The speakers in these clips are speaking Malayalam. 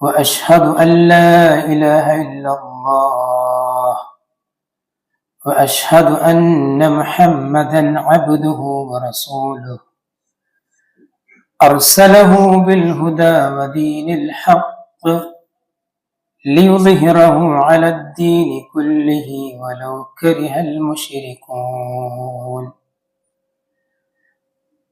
وأشهد أن لا إله إلا الله. وأشهد أن محمدا عبده ورسوله. أرسله بالهدى ودين الحق ليظهره على الدين كله ولو كره المشركون.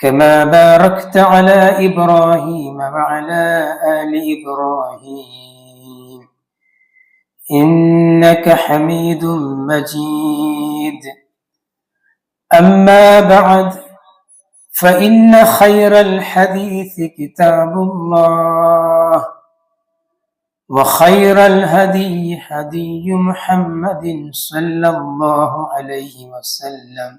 كما باركت على إبراهيم وعلى آل إبراهيم. إنك حميد مجيد. أما بعد فإن خير الحديث كتاب الله وخير الهدي هدي محمد صلى الله عليه وسلم.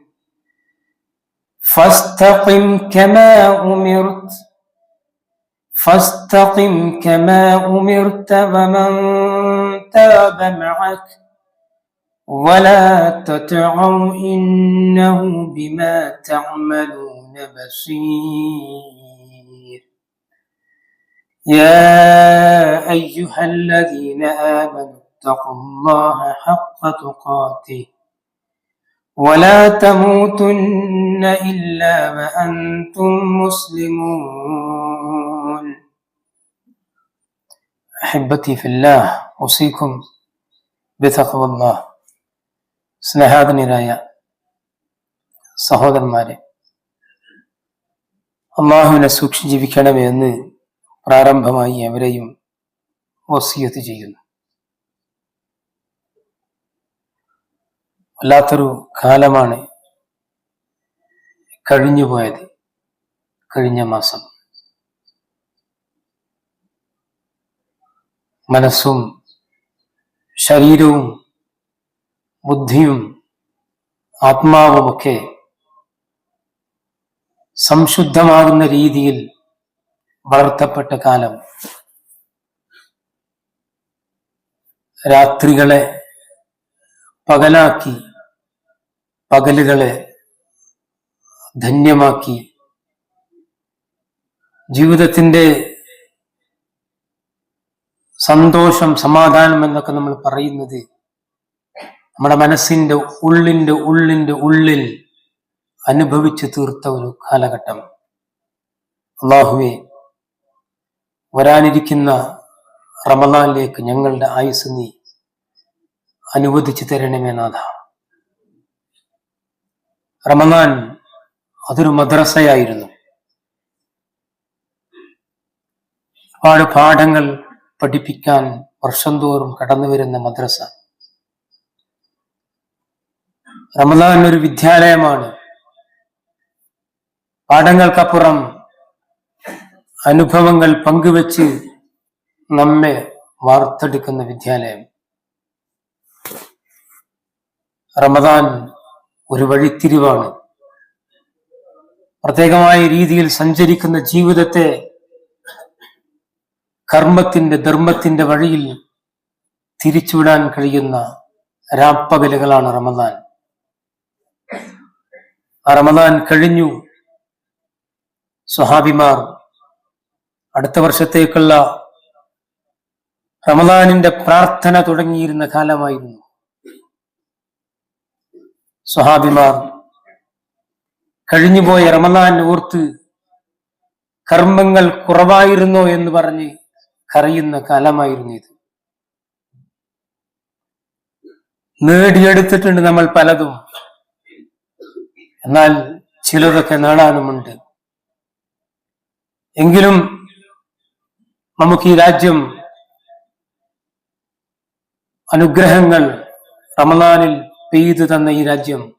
فاستقم كما أمرت. فاستقم كما أمرت ومن تاب معك. ولا تطعوا إنه بما تعملون بصير. يا أيها الذين آمنوا اتقوا الله حق تقاته. ولا تموتن إلا وأنتم مسلمون أحبتي في الله أوصيكم بتقوى الله സ്നേഹാദനീരായ സഹോദരന്മാരെ അള്ളാഹുവിനെ സൂക്ഷിച്ച് ജീവിക്കണമേ എന്ന് പ്രാരംഭമായി അവരെയും വസിയത്ത് ചെയ്യുന്നു വല്ലാത്തൊരു കാലമാണ് കഴിഞ്ഞു പോയത് കഴിഞ്ഞ മാസം. മനസ്സും ശരീരവും ബുദ്ധിയും ആത്മാവുമൊക്കെ സംശുദ്ധമാകുന്ന രീതിയിൽ വളർത്തപ്പെട്ട കാലം. രാത്രികളെ പകലാക്കി പകലുകളെ ധന്യമാക്കി ജീവിതത്തിന്റെ സന്തോഷം സമാധാനം എന്നൊക്കെ നമ്മൾ പറയുന്നത് നമ്മുടെ മനസ്സിന്റെ ഉള്ളിന്റെ ഉള്ളിന്റെ ഉള്ളിൽ അനുഭവിച്ചു തീർത്ത ഒരു കാലഘട്ടം. അള്ളാഹുവെ വരാനിരിക്കുന്ന റമദാനിലേക്ക് ഞങ്ങളുടെ ആയുസ് നീ അനുവദിച്ചു തരണമേ റമദാൻ അതൊരു മദ്രസയായിരുന്നു. ഒരുപാട് പാഠങ്ങൾ പഠിപ്പിക്കാൻ വർഷം തോറും കടന്നു വരുന്ന മദ്രസ. റമദാൻ ഒരു വിദ്യാലയമാണ്. പാഠങ്ങൾക്കപ്പുറം അനുഭവങ്ങൾ പങ്കുവെച്ച് നമ്മെ വാർത്തെടുക്കുന്ന വിദ്യാലയം. റമദാൻ ഒരു വഴിത്തിരിവാണ് പ്രത്യേകമായ രീതിയിൽ സഞ്ചരിക്കുന്ന ജീവിതത്തെ കർമ്മത്തിന്റെ ധർമ്മത്തിന്റെ വഴിയിൽ തിരിച്ചുവിടാൻ കഴിയുന്ന രാപ്പകലുകളാണ് റമദാൻ. റമദാൻ കഴിഞ്ഞു. സ്വഹാബിമാർ അടുത്ത വർഷത്തേക്കുള്ള റമദാനിന്റെ പ്രാർത്ഥന തുടങ്ങിയിരുന്ന കാലമായിരുന്നു. സ്വഹാബിമാർ കഴിഞ്ഞുപോയ റമദാൻ ഓർത്ത് കർമ്മങ്ങൾ കുറവായിരുന്നോ എന്ന് പറഞ്ഞ് കറിയുന്ന കാലമായിരുന്നു ഇത്. നേടിയെടുത്തിട്ടുണ്ട് നമ്മൾ പലതും. എന്നാൽ ചിലതൊക്കെ നേടാനുമുണ്ട്. എങ്കിലും നമുക്ക് ഈ രാജ്യം അനുഗ്രഹങ്ങൾ റമദാനിൽ പെയ്തു തന്ന ഈ രാജ്യം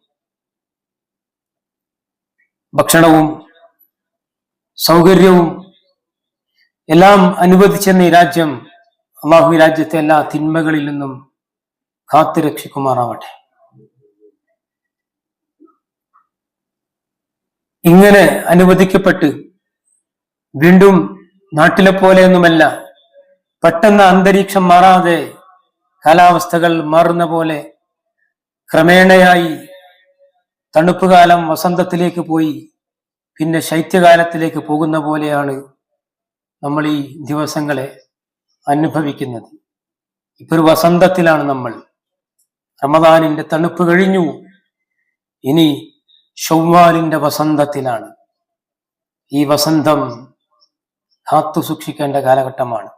ഭക്ഷണവും സൗകര്യവും എല്ലാം അനുവദിച്ചെന്ന ഈ രാജ്യം അള്ളാഹു ഈ രാജ്യത്തെ എല്ലാ തിന്മകളിൽ നിന്നും കാത്തു രക്ഷിക്കുമാറാവട്ടെ. ഇങ്ങനെ അനുവദിക്കപ്പെട്ട് വീണ്ടും നാട്ടിലെ പോലെയൊന്നുമല്ല പെട്ടെന്ന് അന്തരീക്ഷം മാറാതെ കാലാവസ്ഥകൾ മാറുന്ന പോലെ ക്രമേണയായി തണുപ്പുകാലം വസന്തത്തിലേക്ക് പോയി പിന്നെ ശൈത്യകാലത്തിലേക്ക് പോകുന്ന പോലെയാണ് നമ്മൾ ഈ ദിവസങ്ങളെ അനുഭവിക്കുന്നത്. ഇപ്പൊ ഒരു വസന്തത്തിലാണ് നമ്മൾ. റമദാനിന്റെ തണുപ്പ് കഴിഞ്ഞു. ഇനി ഷൗവാലിന്റെ വസന്തത്തിലാണ്. ഈ വസന്തം കാത്തു സൂക്ഷിക്കേണ്ട കാലഘട്ടമാണ്.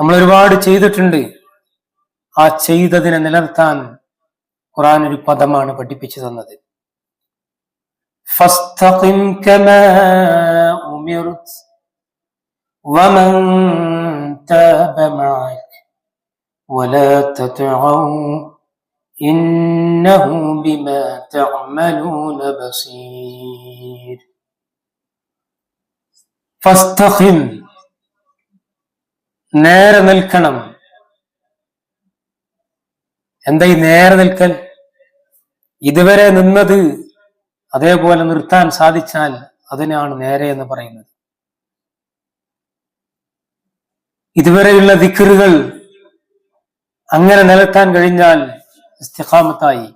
നമ്മൾ ഒരുപാട് ചെയ്തിട്ടുണ്ട്. ആ ചെയ്തതിനെ നിലനിർത്താൻ ഖുറാൻ ഒരു പദമാണ് പഠിപ്പിച്ചു തന്നത്. നേരെ നിൽക്കണം. എന്താ ഈ നേരെ നിൽക്കൽ? ഇതുവരെ നിന്നത് അതേപോലെ നിർത്താൻ സാധിച്ചാൽ അതിനാണ് നേരെ എന്ന് പറയുന്നത്. ഇതുവരെയുള്ള ദിക്കറുകൾ അങ്ങനെ നിലത്താൻ കഴിഞ്ഞാൽ ഇസ്തിഖാമത്തായി.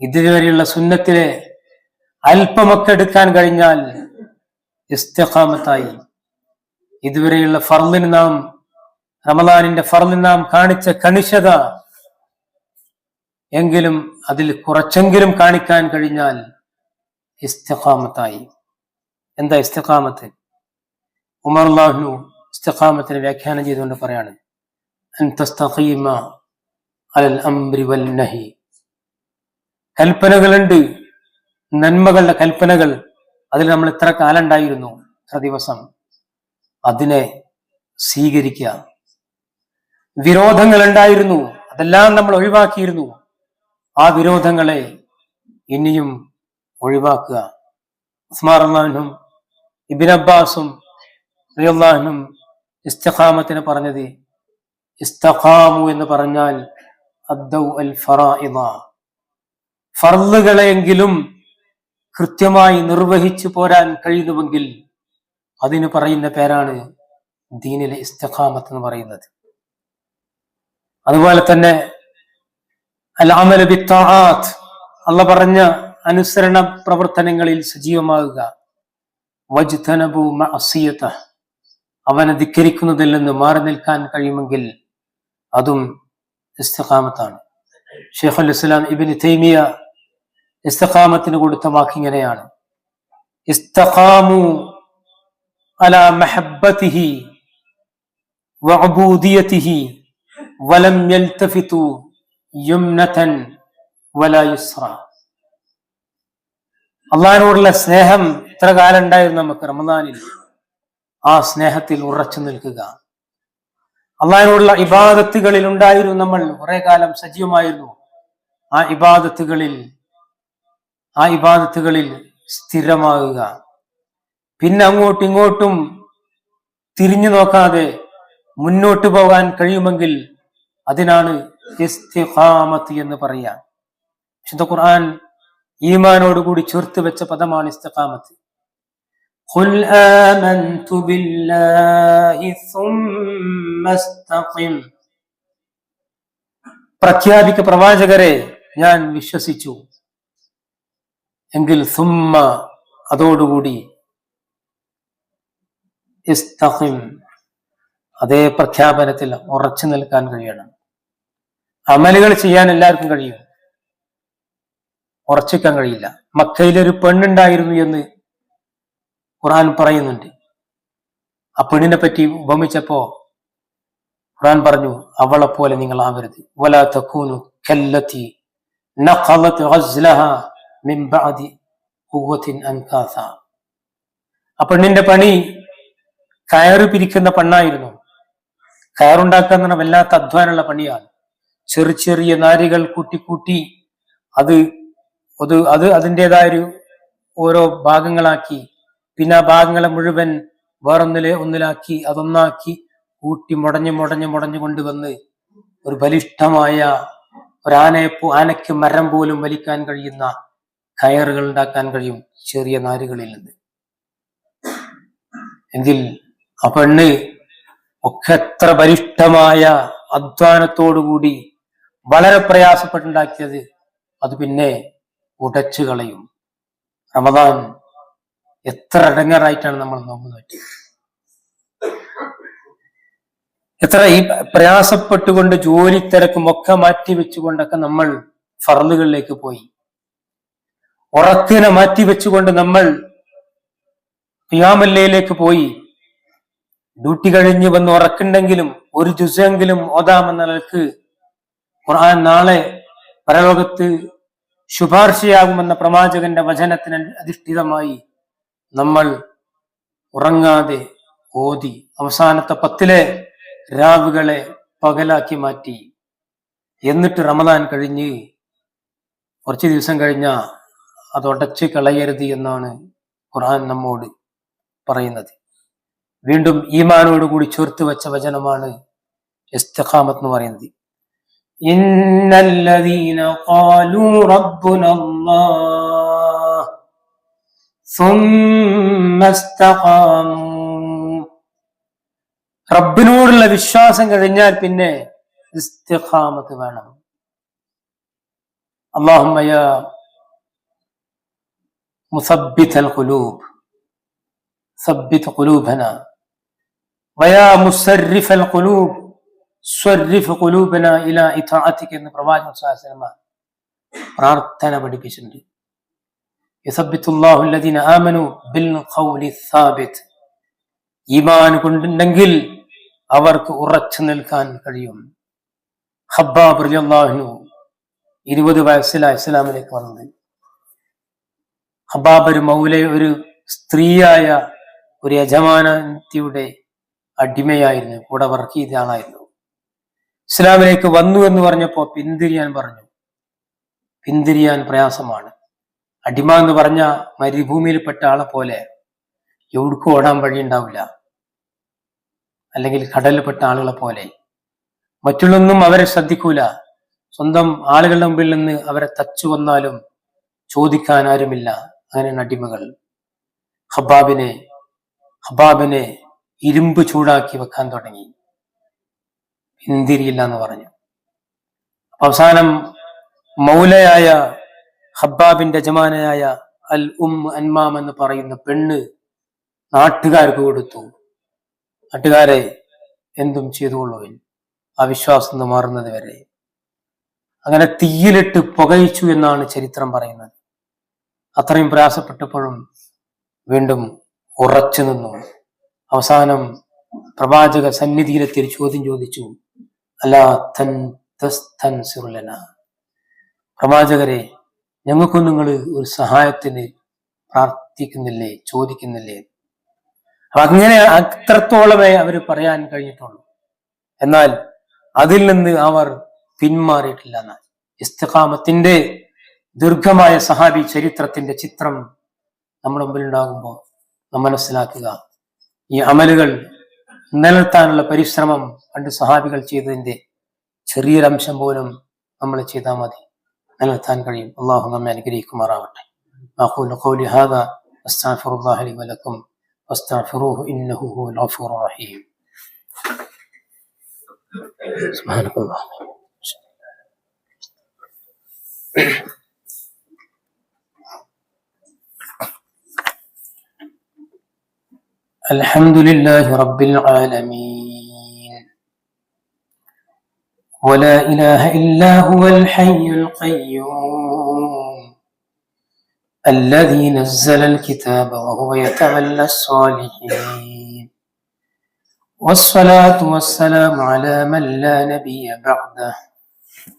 ഇതുവരെയുള്ള സുന്നത്തിലെ അല്പമൊക്കെ എടുക്കാൻ കഴിഞ്ഞാൽ ഇസ്തിഖാമത്തായി. ഇതുവരെയുള്ള ഫർമിന് നാം റമദാനിന്റെ ഫർമിന് നാം കാണിച്ച കണിശത എങ്കിലും അതിൽ കുറച്ചെങ്കിലും കാണിക്കാൻ കഴിഞ്ഞാൽ ഇസ്തഖാമത്തായി. എന്താ ഇസ്തിഖാമത്ത്? ഉമർ അള്ളാഹു ഇസ്തഖാമത്തിന് വ്യാഖ്യാനം ചെയ്തുകൊണ്ട് പറയാണ് കൽപ്പനകളുണ്ട് നന്മകളുടെ കൽപ്പനകൾ. അതിൽ നമ്മൾ ഇത്ര കാലം ഉണ്ടായിരുന്നു ഇത്ര ദിവസം. അതിനെ സ്വീകരിക്കുക. വിരോധങ്ങൾ ഉണ്ടായിരുന്നു അതെല്ലാം നമ്മൾ ഒഴിവാക്കിയിരുന്നു. ആ വിരോധങ്ങളെ ഇനിയും ഒഴിവാക്കുക. ഉസ്മാറും ഇബിൻ അബ്ബാസും റിയല്ലാഹനും ഇസ്തഖാമത്തിന് പറഞ്ഞത് ഇസ്തഖാമു എന്ന് പറഞ്ഞാൽ അദ്ദൗ ഫറാഇദ ഫർളുകളെങ്കിലും കൃത്യമായി നിർവഹിച്ചു പോരാൻ കഴിയുന്നുവെങ്കിൽ അതിന് പറയുന്ന പേരാണ് ദീനിലെ ഇസ്തഖാമത്ത് എന്ന് പറയുന്നത്. അതുപോലെ തന്നെ അൽ ബിത്താആത്ത് അല്ല പറഞ്ഞ അനുസരണ പ്രവർത്തനങ്ങളിൽ സജീവമാകുക. വജ്തനബു മഅസിയത. അവനെ ധിക്കരിക്കുന്നതിൽ നിന്ന് മാറി നിൽക്കാൻ കഴിയുമെങ്കിൽ അതും ഇസ്തഖാമത്താണ്. ഷെയ്ഖുൽ ഇസ്ലാം ഇബിന് തൈമിയ ഇസ്തഖാമത്തിന് കൊടുത്ത വാക്കിങ്ങനെയാണ് ഇസ്തഖാമു അല മഹബ്ബതിഹി വഅബൂദിയതിഹി വലം യൽതഫിതു യുംനതൻ വല യുസ്ര. അള്ളാഹിനോടുള്ള സ്നേഹം ഇത്ര കാലം ഉണ്ടായിരുന്നു നമുക്ക് റമദാനിൽ. ആ സ്നേഹത്തിൽ ഉറച്ചു നിൽക്കുക. അള്ളാഹിനോടുള്ള ഇബാദത്തുകളിൽ ഉണ്ടായിരുന്നു നമ്മൾ. കുറെ കാലം സജീവമായിരുന്നു. ആ ഇബാദത്തുകളിൽ ആ ഇബാദത്തുകളിൽ സ്ഥിരമാകുക. പിന്നെ അങ്ങോട്ടും ഇങ്ങോട്ടും തിരിഞ്ഞു നോക്കാതെ മുന്നോട്ട് പോകാൻ കഴിയുമെങ്കിൽ അതിനാണ് ഇസ്തിഖാമത്ത് എന്ന് പറയാം വിശുദ്ധ ഖുർആൻ ഈമാനോട് കൂടി ചേർത്ത് വെച്ച പദമാണ് ഇസ്തിഖാമത്ത് قل آمنت بالله ثم استقم പ്രഖ്യാപിക്ക പ്രവാചകരെ ഞാൻ വിശ്വസിച്ചു എങ്കിൽ സുമ്മ അതോടുകൂടി ഇസ്തഖിം അതേ പ്രഖ്യാപനത്തിൽ ഉറച്ചു നിൽക്കാൻ കഴിയണം അമലുകൾ ചെയ്യാൻ എല്ലാവർക്കും കഴിയും. ഉറച്ചിക്കാൻ കഴിയില്ല. മക്കയിലൊരു പെണ്ണുണ്ടായിരുന്നു എന്ന് ഖുറാൻ പറയുന്നുണ്ട്. ആ പെണ്ണിനെ പറ്റി ഉപമിച്ചപ്പോ ഖുറാൻ പറഞ്ഞു അവളെ പോലെ നിങ്ങൾ ആവരുത് വലാ തക്കൂനു കല്ലത്തി ആ പെണ്ണിന്റെ പണി കയറ് പിരിക്കുന്ന പെണ്ണായിരുന്നു. കയറുണ്ടാക്കുക എന്ന് പറഞ്ഞാൽ വല്ലാത്ത അധ്വാനമുള്ള പണിയാണ്. ചെറിയ ചെറിയ നാരികൾ കൂട്ടിക്കൂട്ടി കൂട്ടി അത് അത് അത് അതിന്റെതായ ഒരു ഓരോ ഭാഗങ്ങളാക്കി. പിന്നെ ആ ഭാഗങ്ങളെ മുഴുവൻ വേറൊന്നിലെ ഒന്നിലാക്കി അതൊന്നാക്കി കൂട്ടി മുടഞ്ഞ് മുടഞ്ഞ് മുടഞ്ഞു കൊണ്ടുവന്ന് ഒരു ബലിഷ്ഠമായ ഒരു ആനയെ ആനയ്ക്ക് മരം പോലും വലിക്കാൻ കഴിയുന്ന കയറുകൾ ഉണ്ടാക്കാൻ കഴിയും ചെറിയ നാരുകളിൽ നിന്ന്. എങ്കിൽ ആ പെണ്ണ് ഒക്കെ എത്ര ബലിഷ്ഠമായ അധ്വാനത്തോടുകൂടി വളരെ പ്രയാസപ്പെട്ടുണ്ടാക്കിയത് അത് പിന്നെ ഉടച്ചു കളയും. റമദാൻ എത്ര അടങ്ങറായിട്ടാണ് നമ്മൾ നോമ്പ് നോക്കിയത് എത്ര ഈ പ്രയാസപ്പെട്ടുകൊണ്ട് ജോലി തിരക്കും ഒക്കെ മാറ്റി വെച്ചുകൊണ്ടൊക്കെ നമ്മൾ ഫറലുകളിലേക്ക് പോയി. ഉറക്കിനെ മാറ്റി വെച്ചുകൊണ്ട് നമ്മൾ ഖിയാമല്ലയിലേക്ക് പോയി. ഡ്യൂട്ടി കഴിഞ്ഞ് വന്ന് ഉറക്കുണ്ടെങ്കിലും ഒരു ജുസെങ്കിലും ഓതാമെന്ന നിലയ്ക്ക് ഖുർആൻ നാളെ പരലോകത്ത് ശുപാർശയാകുമെന്ന പ്രവാചകന്റെ വചനത്തിന് അധിഷ്ഠിതമായി നമ്മൾ ഉറങ്ങാതെ ഓതി അവസാനത്തെ പത്തിലെ രാവുകളെ പകലാക്കി മാറ്റി. എന്നിട്ട് റമദാൻ കഴിഞ്ഞ് കുറച്ച് ദിവസം കഴിഞ്ഞ അത് ഉടച്ച് കളയരുത് എന്നാണ് ഖുർആൻ നമ്മോട് പറയുന്നത്. വീണ്ടും ഈമാനോട് കൂടി ചേർത്ത് വെച്ച വചനമാണ് എസ്തഖാമത്ത് എന്ന് പറയുന്നത്. ഇന്നല്ലദീന ഖാലൂ റബ്ബുന അല്ലാഹ് ثم استقاموا റബ്ബിനോടുള്ള വിശ്വാസം കഴിഞ്ഞാൽ പിന്നെ ഇസ്തിഖാമത്ത് വേണം اللهم يا مثبت القلوب ثبت قلوبنا ويا مسرف القلوب എന്ന് പ്രവാചകൻ സ്വലാസ്ലമ പ്രാർത്ഥന പഠിപ്പിച്ചിട്ടുണ്ട്. ഈമാൻ കൊണ്ടുണ്ടെങ്കിൽ അവർക്ക് ഉറച്ചു നിൽക്കാൻ കഴിയും. ഹബ്ബാബ് അള്ളാഹുനു ഇരുപത് വയസ്സില ഇസ്ലാമിലേക്ക് വന്നത്. ഹബ്ബാബ് ഒരു മൗല ഒരു സ്ത്രീയായ ഒരു യജമാനത്തിയുടെ അടിമയായിരുന്നു കൂടെ വർക്ക് ചെയ്ത ആളായിരുന്നു. ഇസ്ലാമിലേക്ക് വന്നു എന്ന് പറഞ്ഞപ്പോ പിന്തിരിയാൻ പറഞ്ഞു. പിന്തിരിയാൻ പ്രയാസമാണ്. അടിമ എന്ന് പറഞ്ഞ മരുഭൂമിയിൽപ്പെട്ട ആളെ പോലെ എവിടേക്കും ഓടാൻ വഴി ഉണ്ടാവില്ല. അല്ലെങ്കിൽ കടലിൽപ്പെട്ട ആളുകളെ പോലെ. മറ്റുള്ളൊന്നും അവരെ ശ്രദ്ധിക്കൂല. സ്വന്തം ആളുകളുടെ മുമ്പിൽ നിന്ന് അവരെ തച്ചു വന്നാലും ചോദിക്കാൻ ആരുമില്ല. അങ്ങനെയാണ് അടിമകൾ. ഹബാബിനെ ഹബാബിനെ ഇരുമ്പ് ചൂടാക്കി വെക്കാൻ തുടങ്ങി. പിന്തിരിയില്ല എന്ന് പറഞ്ഞു. അവസാനം മൗലയായ ഹബ്ബാബിന്റെ ജമാനയായ അൽ ഉം അൻമാം എന്ന് പറയുന്ന പെണ്ണ് നാട്ടുകാർക്ക് കൊടുത്തു. നാട്ടുകാരെ എന്തും ചെയ്തുകൊള്ളുവിൻ ആ വിശ്വാസം മാറുന്നത് വരെ. അങ്ങനെ തീയിലിട്ട് പുകയിച്ചു എന്നാണ് ചരിത്രം പറയുന്നത്. അത്രയും പ്രയാസപ്പെട്ടപ്പോഴും വീണ്ടും ഉറച്ചു നിന്നു. അവസാനം പ്രവാചക സന്നിധിയിലെത്തി ചോദ്യം ചോദിച്ചു. പ്രവാചകരെ ഞങ്ങൾക്കും നിങ്ങൾ ഒരു സഹായത്തിന് പ്രാർത്ഥിക്കുന്നില്ലേ ചോദിക്കുന്നില്ലേ? അങ്ങനെ അത്രത്തോളമേ അവർ പറയാൻ കഴിഞ്ഞിട്ടുള്ളൂ. എന്നാൽ അതിൽ നിന്ന് അവർ പിന്മാറിയിട്ടില്ല എന്നാൽ. ഇസ്തഖാമത്തിന്റെ ദീർഘമായ സഹാബി ചരിത്രത്തിന്റെ ചിത്രം നമ്മുടെ മുമ്പിൽ ഉണ്ടാകുമ്പോൾ നാം മനസ്സിലാക്കുക. ഈ അമലുകൾ നിലനിർത്താനുള്ള പരിശ്രമം പണ്ട് സഹാബികൾ ചെയ്തതിന്റെ ചെറിയൊരംശം പോലും നമ്മൾ ചെയ്താൽ മതി നിലനിർത്താൻ കഴിയും അള്ളാഹു നമ്മെ അനുഗ്രഹിക്കുമാറാവട്ടെ أقول قولي هذا أستغفر الله لي ولكم واستغفروه إنه هو الغفور الرحيم سبحانك اللهم الحمد لله رب العالمين. ولا إله إلا هو الحي القيوم الذي نزل الكتاب وهو يتولى الصالحين. والصلاة والسلام على من لا نبي بعده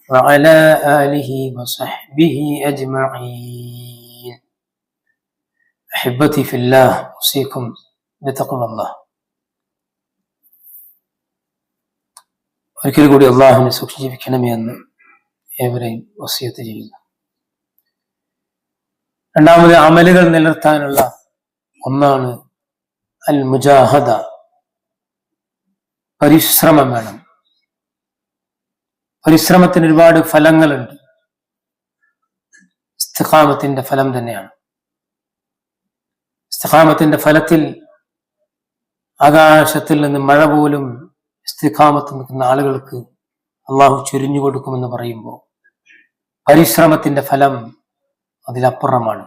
وعلى آله وصحبه أجمعين. أحبتي في الله أوصيكم. തക്കവ അള്ളാഹ് ഒരിക്കൽ കൂടി അള്ളാഹുവിനെ സൂക്ഷിച്ചിരിക്കണമേ എന്ന് ഏവരെയും വസിയത്ത് ചെയ്യുന്നു. രണ്ടാമത് അമലുകൾ നിലനിർത്താനുള്ള ഒന്നാണ് അൽ മുജാഹദ പരിശ്രമം വേണം. പരിശ്രമത്തിന് ഒരുപാട് ഫലങ്ങളുണ്ട്. ഇസ്തിഖാമത്തിന്റെ ഫലം തന്നെയാണ്. ഇസ്തിഖാമത്തിന്റെ ഫലത്തിൽ ആകാശത്തിൽ നിന്ന് മഴ പോലും ഇസ്തിഖാമത്ത് നിൽക്കുന്ന ആളുകൾക്ക് അള്ളാഹു ചൊരിഞ്ഞു കൊടുക്കുമെന്ന് പറയുമ്പോൾ പരിശ്രമത്തിന്റെ ഫലം അതിലപ്പുറമാണ്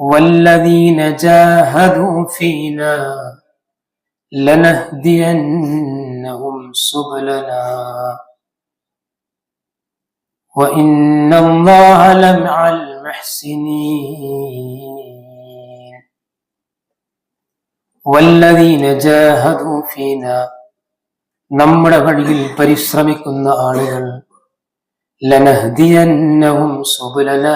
വല്ലദീന ജാഹദു ഫീനാ ലനഹ്ദിയന്നഹും സുബലനാ وإن الله لمع المحسنين വല്ലതീന ജാഹദൂഫീന നമ്മുടെ വഴിയിൽ പരിശ്രമിക്കുന്ന ആളുകൾ ലനഹദിയന്നവും സുബുലല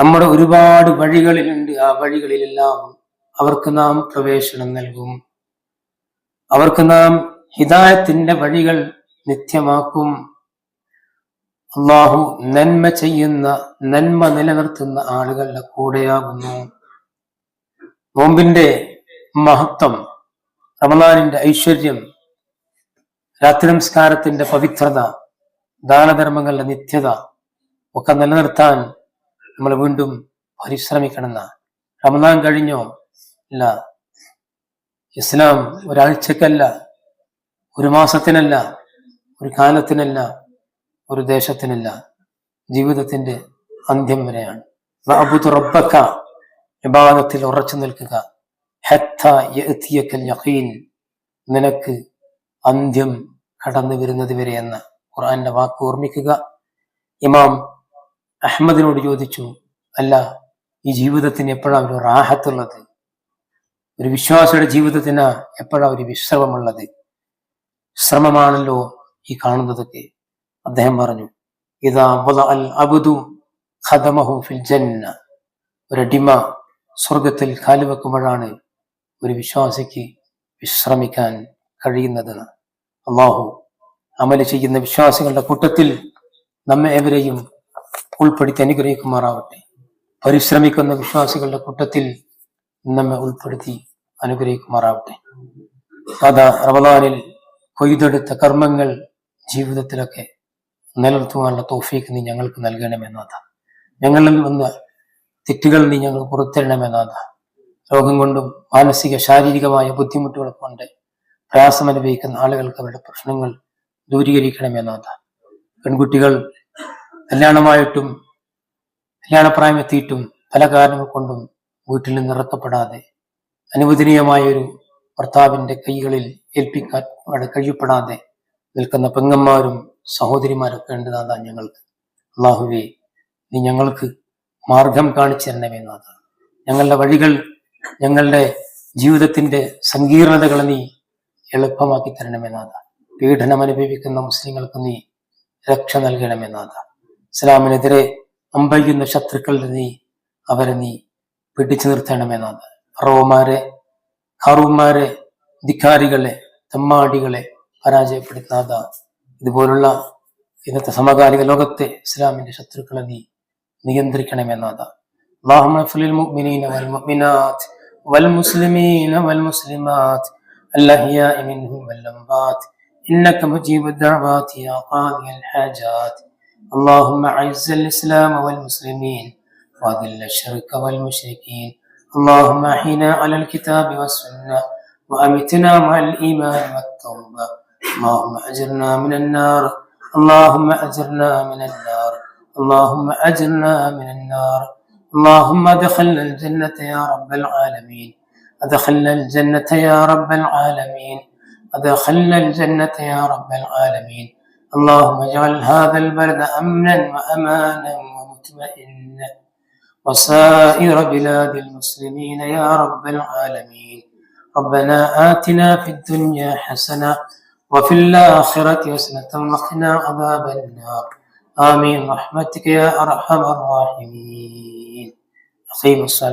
നമ്മുടെ ഒരുപാട് വഴികളിലുണ്ട്. ആ വഴികളിലെല്ലാം അവർക്ക് നാം പ്രവേശനം നൽകും. അവർക്ക് നാം ഹിതായത്തിന്റെ വഴികൾ നിത്യമാക്കും. അള്ളാഹു നന്മ ചെയ്യുന്ന നന്മ നിലനിർത്തുന്ന ആളുകളുടെ കൂടെയാകുന്നു. നോമ്പിന്റെ മഹത്വം റമദാനിന്റെ ഐശ്വര്യം രാത്രി നമസ്കാരത്തിന്റെ പവിത്രത ദാനധർമ്മങ്ങളുടെ നിത്യത ഒക്കെ നിലനിർത്താൻ നമ്മൾ വീണ്ടും പരിശ്രമിക്കണമെന്ന. റമദാൻ കഴിഞ്ഞോ? ഇല്ല. ഇസ്ലാം ഒരാഴ്ചക്കല്ല ഒരു മാസത്തിനല്ല ഒരു കാലത്തിനല്ല ഒരു ദേശത്തിനല്ല. ജീവിതത്തിന്റെ അന്ത്യം വരെയാണ്. റബ്ബക്ക വിഭാഗത്തിൽ ഉറച്ചു നിൽക്കുക. നിനക്ക് അന്ത്യം കടന്നു വരുന്നത് വരെ എന്ന് ഖുർആന്റെ വാക്ക് ഓർമ്മിക്കുക. ഇമാം അഹമ്മദിനോട് ചോദിച്ചു അല്ല ഈ ജീവിതത്തിന് എപ്പോഴാണ് ഒരു റാഹത്തുള്ളത്? ഒരു വിശ്വാസിയുടെ ജീവിതത്തിന് എപ്പോഴാണ് ഒരു വിശ്രമമുള്ളത്? ശ്രമമാണല്ലോ ഈ കാണുന്നതൊക്കെ. അദ്ദേഹം പറഞ്ഞു ഇതാ അബുദു ഖദമഹു ഫിൽ ജന്ന. ഒരു ഒരടിമ സ്വർഗത്തിൽ കാലുവെക്കുമ്പോഴാണ് ഒരു വിശ്വാസിക്ക് വിശ്രമിക്കാൻ കഴിയുന്നതെന്ന് അള്ളാഹു അമൽ ചെയ്യുന്ന വിശ്വാസികളുടെ കൂട്ടത്തിൽ നമ്മെ ഏവരെയും ഉൾപ്പെടുത്തി അനുഗ്രഹിക്കുമാറാവട്ടെ. പരിശ്രമിക്കുന്ന വിശ്വാസികളുടെ കൂട്ടത്തിൽ നമ്മെ ഉൾപ്പെടുത്തി അനുഗ്രഹിക്കുമാറാവട്ടെ. അതാ റമദാനിൽ കൊയ്തെടുത്ത കർമ്മങ്ങൾ ജീവിതത്തിലൊക്കെ നിലനിർത്തുവാനുള്ള തോഫീക്ക് നീ ഞങ്ങൾക്ക് നൽകണമെന്നതാണ്. ഞങ്ങളിൽ നിന്ന് തെറ്റുകൾ നീ ഞങ്ങൾ പുറത്തരണമെന്നാഥ രോഗം കൊണ്ടും മാനസിക ശാരീരികമായ ബുദ്ധിമുട്ടുകൾ കൊണ്ട് പ്രയാസം അനുഭവിക്കുന്ന ആളുകൾക്ക് അവരുടെ പ്രശ്നങ്ങൾ ദൂരീകരിക്കണമെന്നാഥ പെൺകുട്ടികൾ കല്യാണമായിട്ടും കല്യാണപ്രായം എത്തിയിട്ടും പല കാരണങ്ങൾ കൊണ്ടും വീട്ടിൽ നിന്ന് ഇറക്കപ്പെടാതെ അനുവദനീയമായ ഒരു ഭർത്താവിന്റെ കൈകളിൽ ഏൽപ്പിക്കാൻ അവിടെ കഴിയപ്പെടാതെ നിൽക്കുന്ന പെങ്ങന്മാരും സഹോദരിമാരൊക്കെ ഉണ്ട് ഞങ്ങൾക്ക്. അള്ളാഹുവെ നീ ഞങ്ങൾക്ക് മാർഗം കാണിച്ചു തരണമേ നാഥ ഞങ്ങളുടെ വഴികൾ ഞങ്ങളുടെ ജീവിതത്തിന്റെ സങ്കീർണതകൾ നീ എളുപ്പമാക്കി തരണമേ നാഥ പീഡനം അനുഭവിക്കുന്ന മുസ്ലിങ്ങൾക്ക് നീ രക്ഷ നൽകണമേ നാഥ ഇസ്ലാമിനെതിരെ അമ്പയ്യുന്ന ശത്രുക്കളുടെ നീ അവരെ നീ പിടിച്ചു നിർത്തണമേ നാഥ ഫറോമാരെ ഖാറൂമാരെ ധിക്കാരികളെ തമ്മാടികളെ പരാജയപ്പെടുത്താത ഇതുപോലുള്ള ഇന്നത്തെ സമകാലിക ലോകത്തെ ഇസ്ലാമിന്റെ ശത്രുക്കളെ നീ നിയന്ത്രിക്കണമെന്നാഥ اللهم اغفر للمؤمنين والمؤمنات والمسلمين والمسلمات الأحياء منهم والأموات إنك مجيب الدعوات يا قاضي الحاجات اللهم أعز الإسلام والمسلمين وأذل الشرك والمشركين اللهم أحينا على الكتاب والسنة وأمتنا مع الإيمان والتوبة اللهم أجرنا من النار اللهم أجرنا من النار اللهم أجرنا من النار. اللهم ادخلنا الجنة يا رب العالمين. أدخلنا الجنة يا رب العالمين. أدخلنا الجنة يا رب العالمين. اللهم اجعل هذا البلد أمنا وأمانا ومطمئنا. وسائر بلاد المسلمين يا رب العالمين. ربنا آتنا في الدنيا حسنة وفي الآخرة حسنة وقنا عذاب النار. آمين. رحمتك يا أرحم الراحمين. أقيموا الصلاة.